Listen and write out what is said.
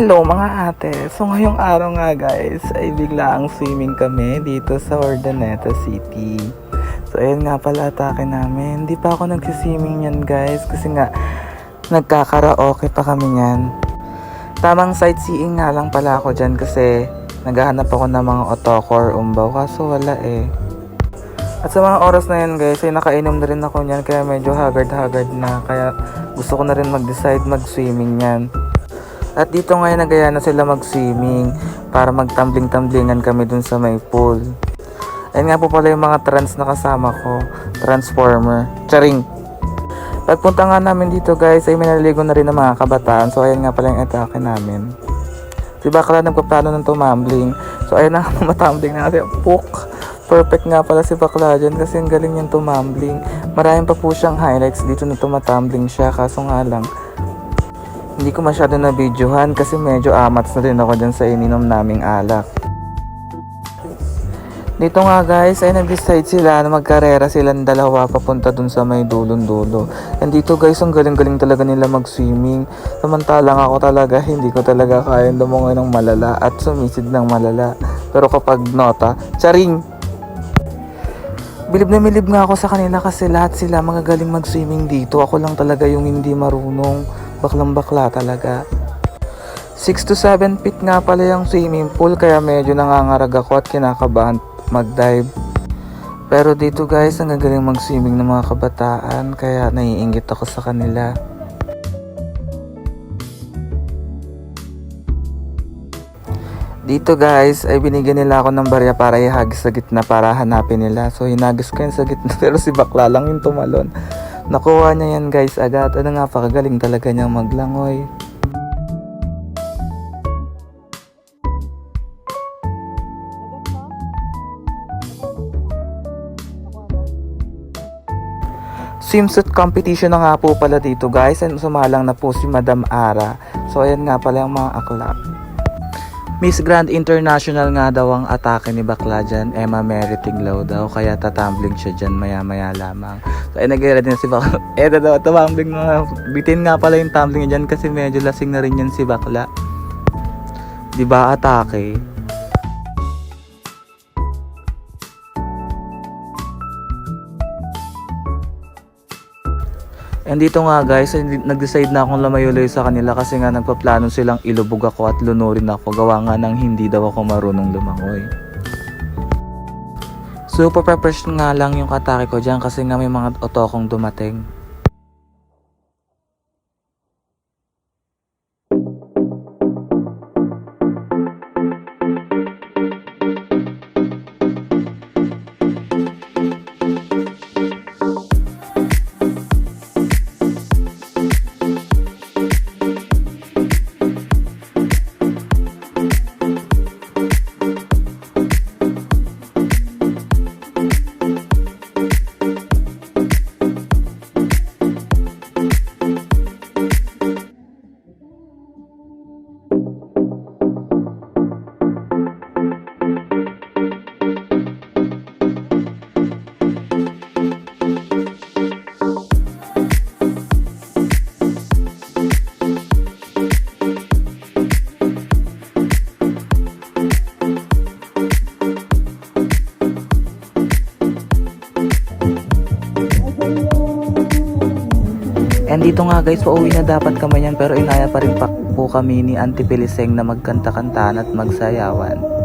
Hello mga ate! So ngayong araw nga guys ay bigla ang swimming kami dito sa Ordaneta City. So ayun nga pala atake namin. Hindi pa ako nagsiswimming yan guys kasi nga nagkakaraoke pa kami yan. Tamang sightseeing nga lang pala ako dyan kasi naghahanap ako ng mga otoko or umbaw kaso wala eh. At sa mga oras na yan guys ay nakainom na rin ako niyan kaya medyo haggard-haggard na kaya gusto ko na rin mag-decide mag-swimming yan. At dito ngayon nagaya na sila mag-swimming para magtambling-tamblingan kami dun sa may pool. Ayun nga po pala yung mga trans na kasama ko. Transformer. Charing! Pagpunta nga namin dito guys ay minaligo na rin ng mga kabataan. So ayan nga pala yung atake namin. Si Bakla nagpaplano ng tumambling. So ayun na matambling na kasi. Puk! Perfect nga pala si Bakla dyan kasi ang galing niyang tumambling. Maraming pa po siyang highlights dito na tumatambling siya. Kaso nga lang, hindi ko masyado na videohan kasi medyo amats na din ako dyan sa ininom naming alak. Dito nga guys ay nag-decide sila na magkarera silang dalawa papunta dun sa may dulong dulo. And dito guys ang galing-galing talaga nila mag-swimming. Samantalang ako talaga hindi ko talaga kaya lumungoy ng malala at sumisid ng malala. Pero kapag nota, charing! Bilib na bilib nga ako sa kanila kasi lahat sila magagaling mag-swimming dito. Ako lang talaga yung hindi marunong. Baklang bakla talaga. 6 to 7 feet nga pala yung swimming pool kaya medyo nangangarag ako at kinakabahan mag-dive. Pero dito guys, ang gagaling mag-swimming ng mga kabataan kaya naiingit ako sa kanila. Dito guys, ay binigyan nila ako ng barya para ihagis sa gitna para hanapin nila. So hinagis ko yun sa gitna pero si bakla lang yung tumalon. Nakuha niya yan guys agad. Ano nga pakagaling talaga niyang maglangoy. Swimsuit competition na nga po pala dito guys and sumalang na po si Madam Ara. So ayan nga pala yung mga aklat. Miss Grand International nga daw ang atake ni Bakla dyan. Emma Mary Tinglaw daw. Kaya tatambling siya dyan maya maya lamang. So ay nag-ready na si Bakla. Eto daw, tumambling nga. Bitin nga pala yung tumbling dyan kasi medyo lasing na rin yan si Bakla. Di ba atake? And dito nga guys, nag-decide na akong lamayuloy sa kanila kasi nga nagpaplano silang ilubog ako at lunurin ako gawa nga ng hindi daw ako marunong lumangoy. Super preparation nga lang yung katake ko dyan kasi nga may mga otokong dumating. And dito nga guys, pauwi na dapat kami yan pero inaya pa rin pa po kami ni Auntie Piliseng na magkanta-kantaan at magsayawan.